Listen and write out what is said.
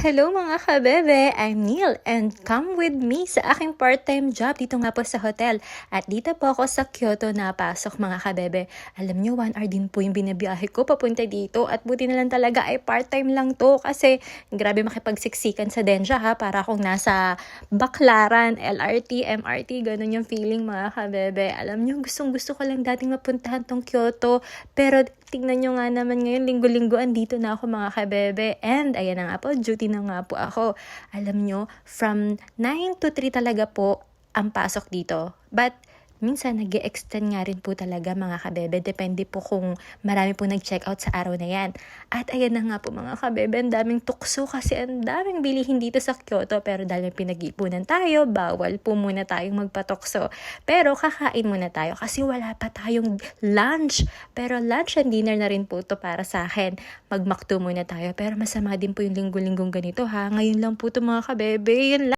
Hello mga kabebe! I'm Neil and come with me sa aking part-time job dito nga po sa hotel. At dito po ako sa Kyoto napasok mga kabebe. Alam nyo, one hour din po yung binabiyahe ko papunta dito at buti na lang talaga ay part-time lang to kasi grabe makipagsiksikan sa Densha ha para akong nasa Baklaran, LRT, MRT, ganun yung feeling mga kabebe. Alam nyo, gustong gusto ko lang dating mapuntahan tong Kyoto pero tingnan nyo nga naman ngayon, linggo-linggo andito na ako mga kabebe. And ayan na nga po, duty na nga po ako. Alam nyo, from 9 to 3 talaga po ang pasok dito. But minsan nag extend nga rin po talaga mga kabebe. Depende po kung marami po nag-check out sa araw na yan. At ayan na nga po mga kabebe, ang daming tukso kasi ang daming bilihin dito sa Kyoto. Pero dahil may pinag-ipunan tayo, bawal po muna tayong magpatukso. Pero kakain muna tayo kasi wala pa tayong lunch. Pero lunch and dinner na rin po to para sa akin. Magmakto muna tayo. Pero masama din po yung linggo-linggong ganito ha. Ngayon lang po to mga kabebe. Yun lang.